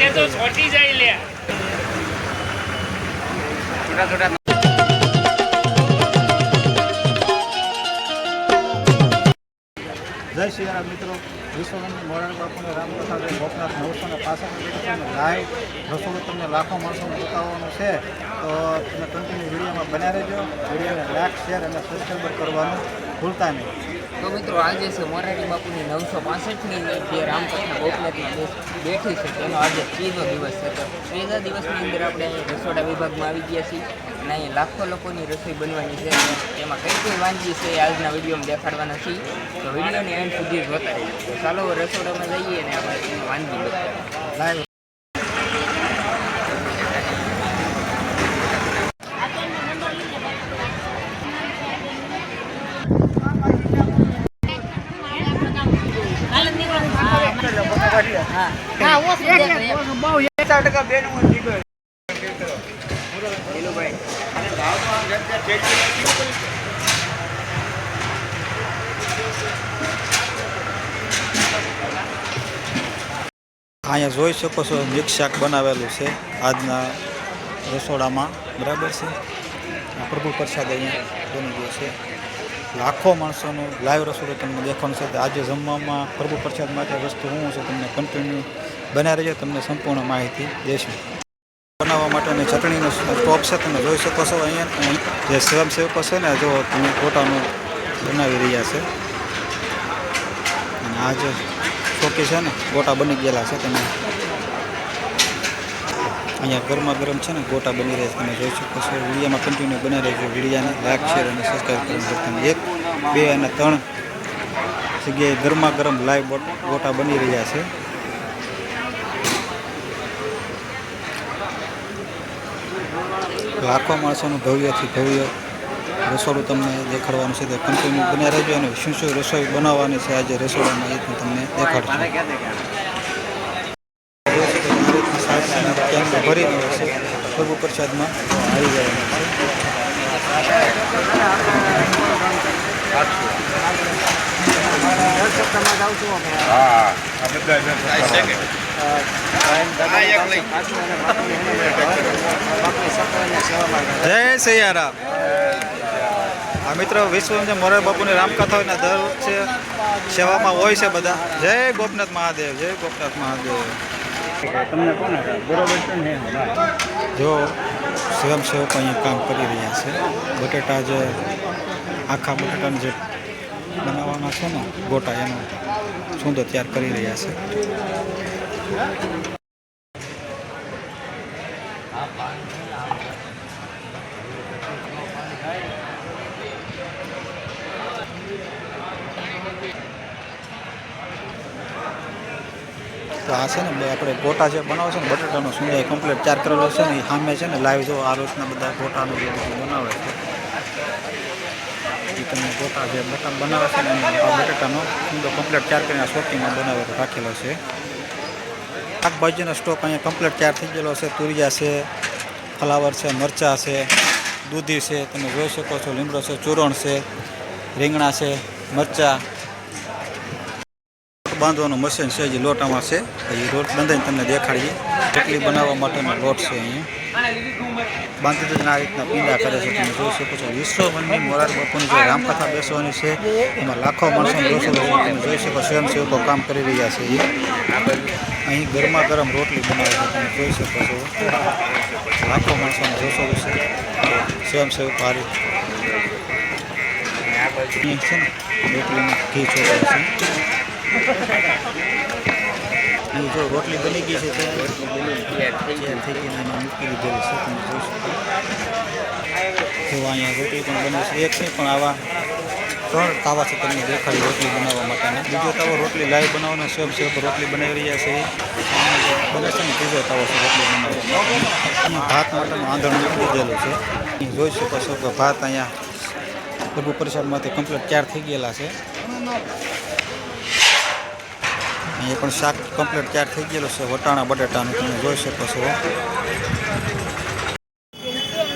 એ તો છોટી જાય લે. છોટા છોટા જય શ્રી મિત્રો. વિશ્વબંધી મોરારી બાપુને રામકથા ગોપનાથ નવસો ને પાસઠ લાઈવ રસોડું તમને લાખો માણસોને બતાવવાનું છે. તો તમે કન્ટિન્યુ વિડીયોમાં બન્યા રહેજો. વિડીયોને લાઈક શેર અને સબસ્ક્રાઈબર કરવાનું ભૂલતા નહીં. તો મિત્રો, આજે છે મોરારી બાપુની નવસો પાસઠની જે રામકથા ગોપનાથમાં બેઠી છે. તેનો આજે ત્રીજો દિવસ છે. તો ત્રીજા દિવસની અંદર આપણે અહીં રસોડા વિભાગમાં આવી ગયા છીએ અને અહીં લાખો લોકોની રસોઈ બનવાની છે. તેમાં કઈ કઈ વાનગી છે એ આજના વિડીયોમાં દેખાડવાના છીએ. તો વિડીયોની એન્ડ સુધી જોતા રહીએ ચાલો, રસોડામાં જઈએ અને આપણે વાનગી બતાવીએ. લાઈવ અહીંયા જોઈ શકો છો મિક્સ શાક બનાવેલું છે આજના રસોડામાં. બરાબર છે? પ્રભુ પ્રસાદ અહીંયા બની ગયો છે. લાખો માણસોનું લાઈવ રસોડું તમને દેખાવાનું છે. આજે જમવામાં પ્રભુ પ્રસાદ માટે વસ્તુ શું છે તમને કન્ટિન્યુ બના રહેજો તમને સંપૂર્ણ માહિતી દેશું બનાવવા માટેની ચટણીનો સ્ટોક છે, તમે જોઈ શકો છો અહીંયા. અહીં જે સ્વયંસેવકો છે ને જો તમે પોતાનું બનાવી રહ્યા છે. અને આ જે ચોકી છે ને, ગોટા બની ગયેલા છે તમે. અહીંયા ગરમા ગરમ છે ને, ગોટા બની રહ્યા છે, તમે જોઈ શકો છો. વિડીયામાં કન્ટિન્યુ બનાવી રહેજો. વિડીયાને લાઈક શેર અને સબસ્ક્રાઈબ કરી તમે એક, બે અને ત્રણ જગ્યાએ ગરમા ગરમ લાઈવ ગોટા બની રહ્યા છે. લાખો માણસોનું ભવ્યથી ભવ્ય રસોડું તમને દેખાડવાનું છે. તો કન્ટિન્યુ બન્યા રહેજો અને શું શું રસોઈ બનાવવાની છે આજે રસોડામાં એ પણ તમને દેખાડશે. ભરીને ભરી રહ્યો પ્રભુ પ્રસાદમાં આવી જવાનું છે જય સૈયારામ. આ મિત્રો વિશ્વ જે મોરારી બાપુની રામકથા હોય ને દર છે સેવામાં હોય છે બધા. જય ગોપનાથ મહાદેવ જય ગોપનાથ મહાદેવ. તમને કોને બરોબર છે ને? જો સ્વયંસેવકો અહીંયા કામ કરી રહ્યા છે. બટેટા જે આખા બટેટાને જે બનાવવાના છે ને ગોટા એનો સુંદર તૈયાર કરી રહ્યા છે. તો આ છે ને આપણે ગોટા જે બનાવે છે ને, બટાટાનો સુંદર કમ્પ્લીટ ચાર કરેલો છે ને એ સામે છે ને લાઈવ જો આ રોજના બધા ગોટાનું બનાવે છે. એ તમે ગોટા જે બટા બનાવે છે ને આ બટાટાનો સુંદર કમ્પ્લીટ ચાર કરીને શોપિંગમાં બનાવે રાખેલો છે. શાકભાજીનો સ્ટોક અહીંયા કમ્પ્લીટ તૈયાર થઈ ગયેલો છે. તુરિયા છે, ફ્લાવર છે, મરચાં છે, દૂધી છે, તમે જોઈ શકો છો, લીમડો છે, ચૂરણ છે, રીંગણા છે, મરચાં. બાંધવાનું મશીન છે જે લોટામાં છે. એ રોટ બંધાઈને તમને દેખાડીએ. ચટલી બનાવવા માટેનો લોટ છે અહીંયા. બાંધી દીધું આ રીતના પીંડા કરે છે. તમે જોઈ શકો છો, વિશ્વભરની મોરાર બાપુની જે રામકથા બેસવાની છે, એમાં લાખો માણસો જોશો તમે જોઈ શકો સ્વયંસેવકો કામ કરી રહ્યા છે. એ અહીં ગરમા ગરમ રોટલી બનાવે છે, તમે જોઈ શકો છો. લાખો માણસોનો જોશો વિશે સ્વયંસેવકો હારી છે ને, રોટલીમાં ઘી ચોળે છે. અહીં જો રોટલી બની ગઈ છે તે તૈયાર થઈ ગઈ અને મૂકી દીધેલી છે તમે જોઈ શકો. જો અહીંયા રોટલી પણ બની છે એક નહીં પણ આવા ત્રણ તાવા છે તમને દેખાય રોટલી બનાવવા માટેના. બીજો તાવો રોટલી લાઈવ બનાવવાનો સેબ સેબ રોટલી બનાવી રહ્યા છે. એ છે ને ત્રીજો તાવો છે રોટલી બનાવવાનો. ભાત માટેનું આંધણ મૂકી દીધેલું છે. જોઈ શકો છો કે ભાત અહીંયા પ્રભુ પ્રસાદમાંથી કમ્પ્લીટ તૈયાર થઈ ગયેલા છે. અહીંયા પણ શાક કમ્પ્લીટ તૈયાર થઈ ગયેલું છે વટાણા બટાટાનું તમે જોઈ શકો છો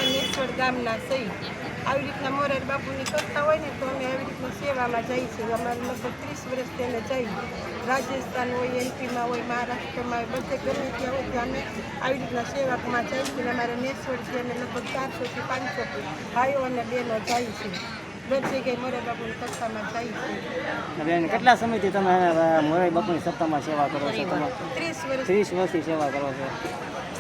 નેસવડ ગામના સહી આવી રીતના મોરાર બાપુની કરતા હોય ને તો અમે આવી રીતના સેવામાં જઈએ છીએ અમારે લગભગ ત્રીસ વર્ષ અમે જઈએ રાજસ્થાન હોય એમપીમાં હોય મહારાષ્ટ્રમાં બધે ગમે ત્યાં હોય ત્યાં આવી રીતના સેવામાં જઈએ છીએ અમારે અમારે છે અમે લગભગ ચારસોથી પાંચસો ભાઈઓ અને બહેનો જાય છે દર જગ્યાએ મોરે બાપુની કથામાં જાય છે. કેટલા સમયથી તમે અ, મોરારી બાપુની સત્તામાં સેવા કરો છો? તમે ત્રીસ વર્ષ. ત્રીસ વર્ષથી સેવા કરો છો.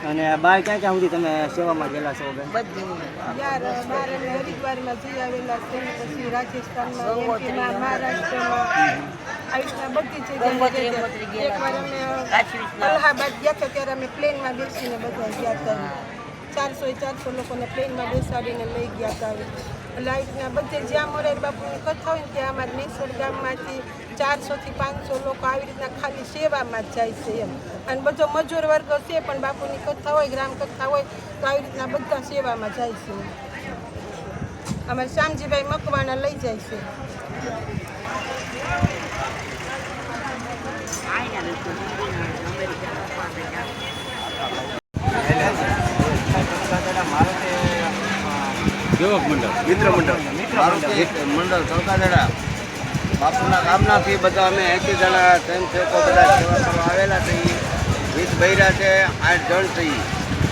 અને બાર ક્યાં ક્યાં સુધી તમે સેવામાં ગયેલા છો બેન? બધું. યાર અમે હરિદ્વારમાં જઈ આવેલા છે પછી રાજસ્થાનમાં મહારાષ્ટ્રમાં અલ્હાબાદ ગયા હતા ત્યારે અમે પ્લેનમાં બેસીને બધા ગયા હતા. ચારસો ચારસો લોકોને પ્લેનમાં બેસાડીને લઈ ગયા હતા. રીતના બધે જ્યાં મોરારી બાપુની કથા હોય ને ત્યાં અમારા નેસર ગામમાંથી ચારસોથી પાંચસો લોકો આવી રીતના ખાલી સેવામાં જ જાય છે એમ. અને બધો મજૂર વર્ગ છે, પણ બાપુની કથા હોય, ગ્રામ કથા હોય, તો આવી રીતના બધા સેવામાં જાય છે. અમારે શ્યામજીભાઈ મકવાણા લઈ જાય છે. યુવક મંડળ મિત્ર મંડળ મિત્ર મંડળ ચૌકાદડા બાપુના ગામનાથી બધા અમે એસી જણા સ્વયંસેવકો બધા સેવા કરવા આવેલા છીએ વીસ બૈરા છે આઠ જણ થઈ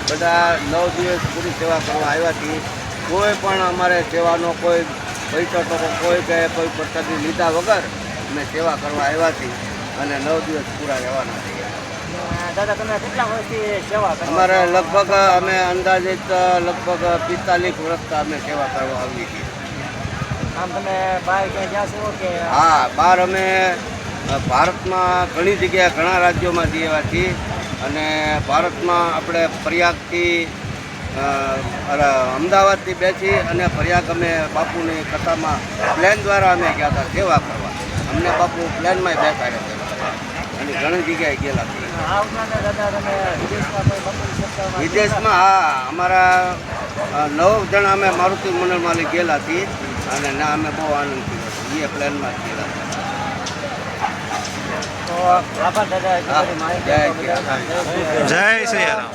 બધા નવ દિવસ પૂરી સેવા કરવા આવ્યા છીએ. કોઈ પણ અમારે સેવાનો કોઈ પૈસા તો કોઈ કે કોઈ પ્રસાદી લીધા વગર અમે સેવા કરવા આવ્યા છીએ અને નવ દિવસ પૂરા રહેવાના છીએ દાદા તમે કેટલા વર્ષથી સેવા કરો અમારે લગભગ અમે અંદાજિત લગભગ પિસ્તાલીસ વર્ષ અમે સેવા કરવા આવી છીએ. આમ તમે બહાર ક્યાં જ્યાં છો કે? હા બહાર અમે ભારતમાં ઘણી જગ્યાએ ઘણા રાજ્યોમાં જઈએ છીએ અને ભારતમાં આપણે પ્રયાગથી અમદાવાદથી બેસી અને પ્રયાગ અમે બાપુની કથામાં પ્લેન દ્વારા અમે ગયા હતા સેવા કરવા. અમને બાપુ પ્લેનમાં બેસાડે છે. અને ઘણી જગ્યાએ ગયેલા છીએ. વિદેશમાં હા અમારા નવ જણા અમે મારુતિ મંડળમાં ગયેલા છીએ અને ના અમે બહુ આનંદ થયો એ પ્લેનમાં ગયેલા જય શ્રી જય જય શ્રી રામ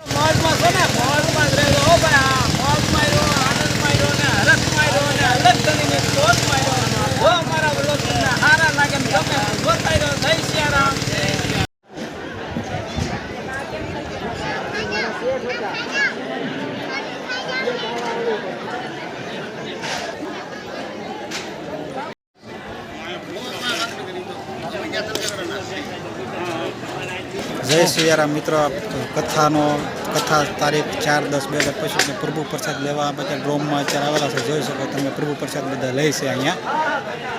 મોજમાં છે ને મોજમાં જ રહેજો હો ભાઈ હા મોજમાં રહ્યો આનંદમાં રહ્યો ને હરખમાં રહ્યો ને અલગ ગણીને ક્રોધમાં રહ્યો જો અમારા વ્લોગ તમને સારા લાગે ને ગમે તો જોતા રહ્યો જય સિયારામ જય સિયારામ મિત્ર કથાનો કથા તારીખ ચાર દસ બે હજાર પચીસને પ્રભુ પ્રસાદ લેવા બધા ડ્રોમમાં અત્યારે આવેલા છે. જોઈ શકો તમે પ્રભુ પ્રસાદ બધા લે છે અહીંયા.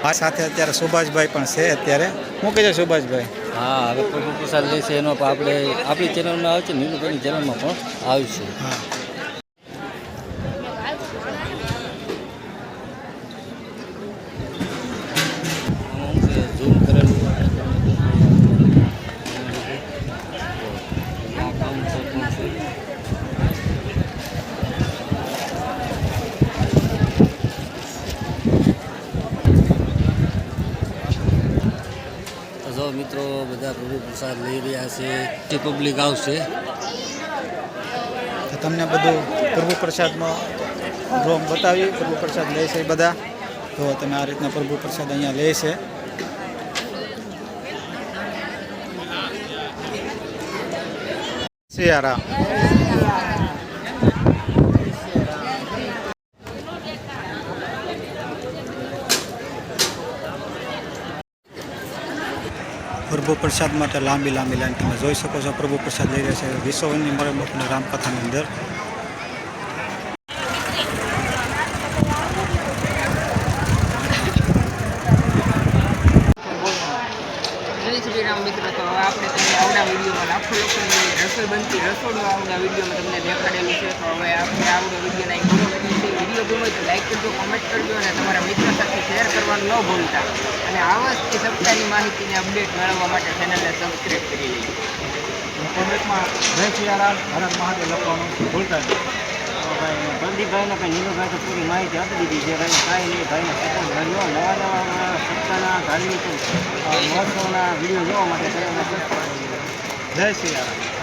આ સાથે અત્યારે સુભાષભાઈ પણ છે અત્યારે. શું કહે છે સુભાષભાઈ? હા હવે પ્રભુ પ્રસાદ લે છે એનો પણ આપણે આપણી ચેનલમાં આવે છે નીલુભાઈની ચેનલમાં પણ આવશે હા આમાં શું છે ઝૂમ કરેલું આ કામ છે શું છે તો જો મિત્રો બધા પ્રભુ પ્રસાદ લઈ રહ્યા છે તે પબ્લિક આવશે. તમને બધું પ્રભુ પ્રસાદનો રોમ બતાવી પ્રભુ પ્રસાદ લે છે બધા. તો તમે આ રીતના પ્રભુ પ્રસાદ અહીંયા લે છે. સિયારામ પ્રભુ પ્રસાદ માટે લાંબી લાંબી લાઈન તમે જોઈ શકો છો. પ્રભુ પ્રસાદ લઈ રહ્યા છે વિશ્વની મરે રામકથાની અંદર જય શ્રી રામ મિત્રો તો હવે આપણે તમને આવડા વિડીયોમાં લાખો લોકોની રસોઈ બનતી રસોડું આવડા વિડીયોમાં તમને દેખાડેલું છે. તો હવે આપણે આવડો વિડીયોના એક પૂરો કરી છે. વીડિયો ગમે તો લાઈક કરજો કોમેન્ટ કરજો અને તમારા મિત્રો સાથે શેર કરવાનું ન ભૂલતા. અને આવા જ તે સપ્તાહની માહિતીને અપડેટ મેળવવા માટે ચેનલને સબસ્ક્રાઈબ કરી લેજો. કોમેન્ટમાં જય સિયારામ મહાદેવ લખવાનું ભૂલતા નહીં. તો પ્રદીપભાઈને કંઈ નીલુભાઈ તો પૂરી માહિતી આપી દીધી છે. ભાઈ કાંઈ નહીં ભાઈને સપોર્ટ કર્યો. નવા નવા સપ્તાહના ધાર્મિક મહોત્સવના વીડિયો જોવા માટે સબસ્ક્રાઈબ કરી શ્રી જય સિયારામ